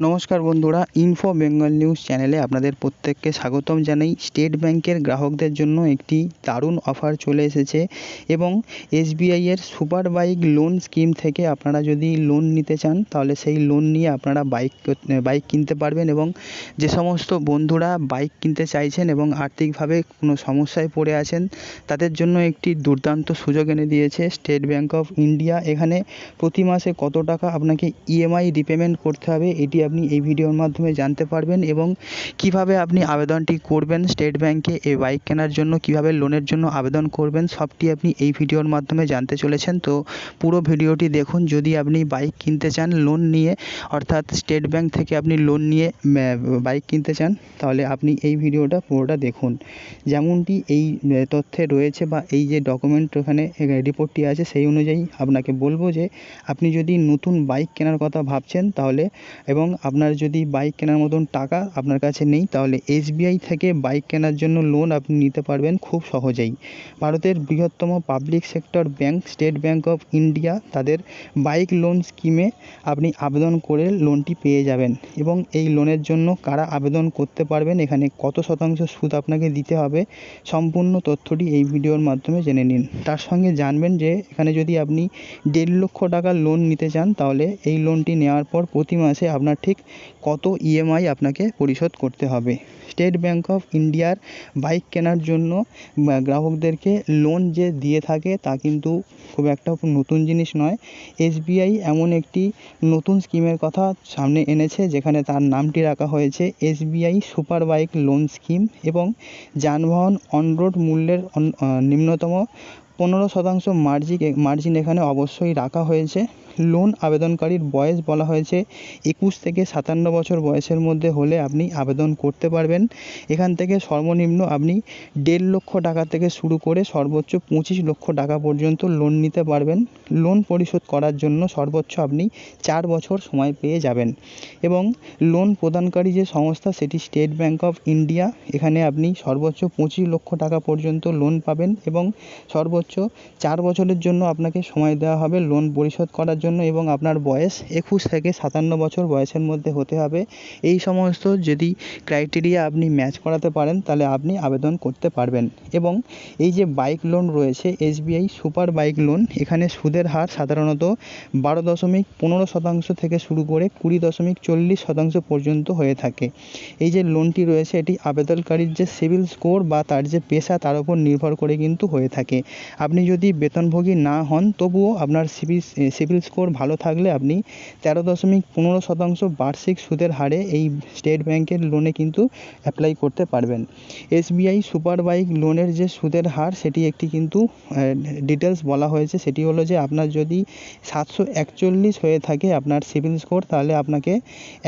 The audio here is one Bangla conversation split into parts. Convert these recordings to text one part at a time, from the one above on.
নমস্কার বন্ধুরা ইনফো বেঙ্গল নিউজ চ্যানেলে আপনাদের প্রত্যেককে স্বাগতম জানাই। স্টেট ব্যাংকের গ্রাহকদের জন্য একটি দারুণ অফার চলে এসেছে এবং এসবিআই এর সুপার বাইক লোন স্কিম থেকে আপনারা যদি লোন নিতে চান, তাহলে সেই লোন নিয়ে আপনারা বাইক বাইক কিনতে পারবেন এবং যে সমস্ত বন্ধুরা বাইক কিনতে চাইছেন এবং আর্থিকভাবে কোনো সমস্যায় পড়ে আছেন, তাদের জন্য একটি দুর্দান্ত সুযোগ এনে দিয়েছে স্টেট ব্যাংক অফ ইন্ডিয়া এখানে প্রতি মাসে কত টাকা আপনাকে ইএমআই রিপেমেন্ট করতে হবে, এটি আপনি এই ভিডিওর মাধ্যমে জানতে পারবেন এবং কীভাবে আপনি আবেদনটি করবেন, স্টেট ব্যাংকে এই বাইক কেনার জন্য, কীভাবে লোনের জন্য আবেদন করবেন, সবটি আপনি এই ভিডিওর মাধ্যমে জানতে চলেছেন। তো পুরো ভিডিওটি দেখুন, যদি আপনি বাইক কিনতে চান, লোন নিয়ে, অর্থাৎ স্টেট ব্যাংক থেকে আপনি লোন নিয়ে বাইক কিনতে চান, তাহলে আপনি এই ভিডিওটা পুরোটা দেখুন। যেমনটি এই তথ্যে রয়েছে বা এই যে ডকুমেন্ট ওখানে রিপোর্টটি আছে, সেই অনুযায়ী আপনাকে বলব যে, আপনি যদি নতুন বাইক কেনার কথা ভাবছেন, তাহলে, এবং আপনার যদি বাইক কেনার মতন টাকা আপনার কাছে নেই, তাহলে এসবিআই থেকে বাইক কেনার জন্য লোন আপনি নিতে পারবেন খুব সহজেই। ভারতের বৃহত্তম public sector bank State Bank of India তাদের বাইক লোন স্কিমে আপনি আবেদন করে লোনটি পেয়ে যাবেন। এবং এই লোনের জন্য কারা আবেদন করতে পারবেন, এখানে কত শতাংশ সুদ আপনাকে দিতে হবে, সম্পূর্ণ তথ্যটি এই ভিডিওর মাধ্যমে জেনে নিন। তার সঙ্গে জানবেন যে এখানে যদি আপনি দেড় লক্ষ টাকা লোন নিতে চান, তাহলে এই লোনটি নেওয়ার পর প্রতি মাসে আপনার ঠিক কত ইএমআই আপনাকে পরিশোধ করতে হবে। স্টেট ব্যাঙ্ক অফ ইন্ডিয়ার বাইক কেনার জন্য গ্রাহকদেরকে লোন যে দিয়ে থাকে তা কিন্তু খুব একটা নতুন জিনিস নয়। এসবিআই এমন একটি নতুন স্কিমের কথা সামনে এনেছে, যেখানে তার নামটি রাখা হয়েছে SBI super bike loan scheme এবং যানবাহন অন রোড মূল্যের নিম্নতম পনেরো শতাংশ মার্জিন মার্জিন এখানে অবশ্যই রাখা হয়েছে। লোন আবেদনকারীর বয়স বলা হয়েছে একুশ থেকে সাতান্ন বছর বয়সের মধ্যে হলে আপনি আবেদন করতে পারবেন। এখান থেকে সর্বনিম্ন আপনি দেড় লক্ষ টাকা থেকে শুরু করে সর্বোচ্চ পঁচিশ লক্ষ টাকা পর্যন্ত লোন নিতে পারবেন। লোন পরিশোধ করার জন্য সর্বোচ্চ আপনি চার বছর সময় পেয়ে যাবেন এবং লোন প্রদানকারী যে সংস্থা সেটি স্টেট ব্যাংক অফ ইন্ডিয়া। এখানে আপনি সর্বোচ্চ পঁচিশ লক্ষ টাকা পর্যন্ত লোন পাবেন এবং সর্বোচ্চ চার বছরের জন্য আপনাকে সময় দেওয়া হবে। লোন পরিশোধ করার জন্য এবং আপনার বয়স একুশ থেকে সাতান্ন বছর বয়সের মধ্যে হতে হবে। এই সমস্ত যদি ক্রাইটেরিয়া আপনি ম্যাচ করাতে পারেন, তাহলে আপনি আবেদন করতে পারবেন। এবং এই যে বাইক লোন রয়েছে এসবিআই সুপার বাইক লোন এখানে সুদের হার সাধারণত বারো দশমিক পনেরো শতাংশ থেকে শুরু করে কুড়ি দশমিক চল্লিশ শতাংশ পর্যন্ত হয়ে থাকে। এই যে লোনটি রয়েছে, এটি আবেদনকারীর যে সিভিল স্কোর বা তার যে পেশা, তার উপর নির্ভর করে কিন্তু হয়ে থাকে। আপনি যদি বেতনভোগী না হন, তবুও আপনার সিভিল সিবিল স্কোর ভালো থাকলে আপনি তেরো দশমিক পনেরো শতাংশ বার্ষিক সুদের হারে এই স্টেট ব্যাংকের লোনে কিন্তু অ্যাপ্লাই করতে পারবেন। এসবিআই সুপার বাইক লোনের যে সুদের হার, সেটি একটি কিন্তু ডিটেলস বলা হয়েছে। সেটি হলো যে আপনার যদি সাতশো একচল্লিশ হয়ে থাকে আপনার সিবিল স্কোর, তাহলে আপনাকে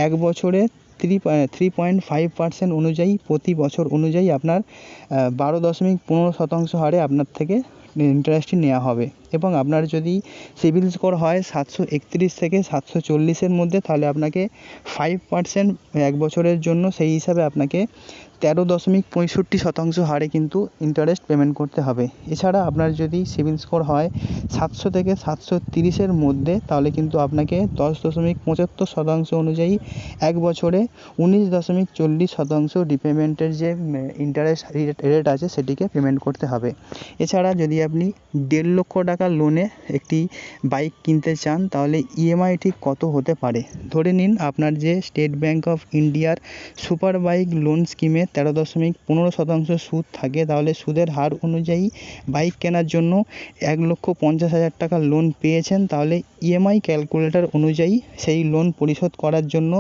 এক বছরে three three point five percent অনুযায়ী, প্রতি বছর অনুযায়ী আপনার বারো দশমিক পনেরো শতাংশ হারে আপনার থেকে ইন্টারেস্টটি নেওয়া হবে। এবং আপনার যদি সিবিল স্কোর হয় সাতশো একত্রিশ থেকে সাতশো চল্লিশের মধ্যে, তাহলে আপনাকে ফাইভ পার্সেন্ট এক বছরের জন্য সেই হিসাবে আপনাকে তেরো দশমিক পঁয়ষট্টি শতাংশ হারে কিন্তু ইন্টারেস্ট পেমেন্ট করতে হবে। এছাড়া আপনার যদি সিবিল স্কোর হয় সাতশো থেকে সাতশো তিরিশের মধ্যে, তাহলে কিন্তু আপনাকে দশ দশমিক পঁচাত্তর শতাংশ অনুযায়ী এক বছরে উনিশ দশমিক চল্লিশ শতাংশ রিপেমেন্টের যে ইন্টারেস্ট রেট আছে, সেটিকে পেমেন্ট করতে হবে। এছাড়া যদি আপনি দেড় লক্ষ টাকা লোনে একটি বাইক কিনতে চান, তাহলে ইএমআই ঠিক কত হতে পারে? ধরে নিন আপনার যে স্টেট ব্যাঙ্ক অফ ইন্ডিয়ার সুপার বাইক লোন স্কিমে তেরো দশমিক পনেরো শতাংশ সুদ থাকে, তাহলে সুদের হার অনুযায়ী বাইক কেনার জন্য এক লক্ষ পঞ্চাশ হাজার টাকা লোন পেয়েছেন, তাহলে ইএমআই ক্যালকুলেটর অনুযায়ী সেই লোন পরিশোধ করার জন্য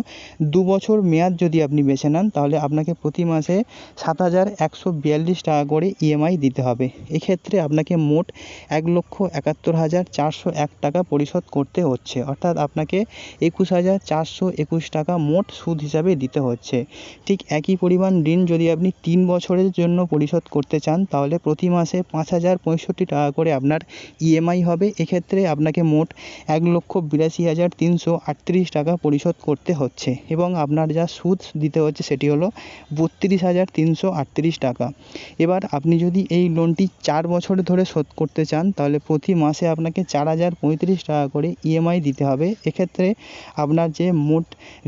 দু বছর মেয়াদ যদি আপনি বেছে নেন, তাহলে আপনাকে প্রতি মাসে সাত হাজার একশো বিয়াল্লিশ টাকা করে ইএমআই দিতে হবে। এক্ষেত্রে আপনাকে মোট এক লক্ষ একাত্তর হাজার চারশো এক টাকা পরিশোধ করতে হচ্ছে। অর্থাৎ আপনাকে একুশ হাজার চারশো একুশ টাকা মোট সুদ হিসাবে দিতে হচ্ছে। ঠিক একই পরিমাণ ঋণ যদি আপনি তিন বছরের জন্য পরিশোধ করতে চান, তাহলে প্রতি মাসে পাঁচ হাজার পঁয়ষট্টি টাকা করে আপনার ইএমআই হবে। এক্ষেত্রে আপনাকে মোট এক লক্ষ বিরাশি হাজার তিনশো আটত্রিশ টাকা পরিশোধ করতে হচ্ছে এবং আপনার যা সুদ দিতে হচ্ছে সেটি হলো বত্রিশ হাজার তিনশো আটত্রিশ টাকা। এবার আপনি যদি এই লোনটি চার বছর ধরে করে শোধ করতে চান, তাহলে প্রতি মাসে আপনাকে চার হাজার পঁয়ত্রিশ টাকা করে ইএমআই দিতে হবে। এক্ষেত্রে আপনার যে মোট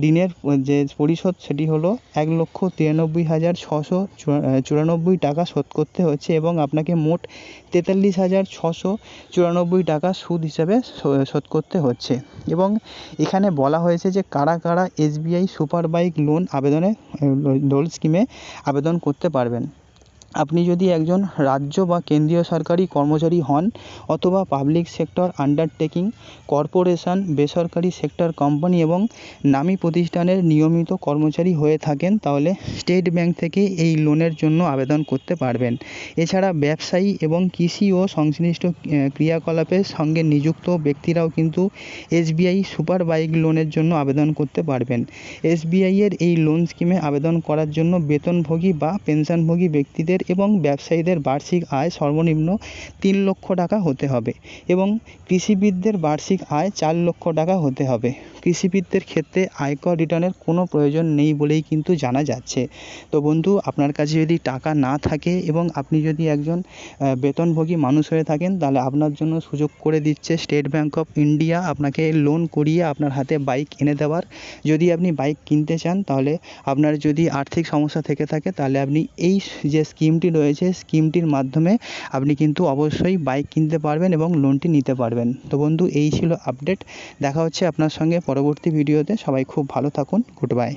ঋণের, যে পরিশোধ সেটি হলো এক লক্ষ তিরানব্বই হাজার ছশো চুরানব্বই টাকা শোধ করতে হচ্ছে এবং আপনাকে মোট তেতাল্লিশ হাজার ছশো চুরানব্বই টাকা সুদ হিসাবে শোধ করতে হচ্ছে। এবং এখানে বলা হয়েছে যে কারা কারা এসবিআই সুপার বাইক লোন আবেদনে লোন স্কিমে আবেদন করতে পারবেন। আপনি যদি একজন রাজ্য বা কেন্দ্রীয় সরকারি কর্মচারী হন অথবা পাবলিক সেক্টর আন্ডারটেকিং কর্পোরেশন বেসরকারি সেক্টর কোম্পানি এবং নামী প্রতিষ্ঠানের নিয়মিত কর্মচারী হয়ে থাকেন, তাহলে স্টেট ব্যাংক থেকে এই লোনের জন্য আবেদন করতে পারবেন। এছাড়া ব্যবসায়ী এবং কৃষি ও সংশ্লিষ্ট ক্রিয়াকলাপের সঙ্গে নিযুক্ত ব্যক্তিরাও কিন্তু এসবিআই সুপার বাইক লোনের জন্য আবেদন করতে পারবেন। এসবিআইয়ের এই লোন স্কিমে আবেদন করার জন্য বেতনভোগী বা পেনশনভোগী ব্যক্তিদের এবং ব্যবসায়ীদের বার্ষিক আয় সর্বনিম্ন তিন লক্ষ টাকা হতে হবে এবং কৃষিবিদদের বার্ষিক আয় চার লক্ষ টাকা হতে হবে। কৃষিবিদদের ক্ষেত্রে আয়কর রিটার্নের কোনো প্রয়োজন নেই বলেই কিন্তু জানা যাচ্ছে। তো বন্ধু, আপনার কাছে যদি টাকা না থাকে এবং আপনি যদি একজন বেতনভোগী মানুষ হয়ে থাকেন, তাহলে আপনার জন্য সুযোগ করে দিচ্ছে স্টেট ব্যাঙ্ক অফ ইন্ডিয়া। আপনাকে লোন করিয়ে আপনার হাতে বাইক এনে দেওয়ার। যদি আপনি বাইক কিনতে চান, তাহলে আপনার যদি আর্থিক সমস্যা থেকে থাকে, তাহলে আপনি এই যে স্কিমটি রয়েছে, স্কিমটির মাধ্যমে আপনি কিন্তু অবশ্যই বাইক কিনতে পারবেন এবং লোনটি নিতে পারবেন। তো বন্ধু, এই ছিল আপডেট। দেখা হচ্ছে আপনার সঙ্গে পরবর্তী ভিডিওতে সবাই খুব ভালো থাকুন গুড বাই।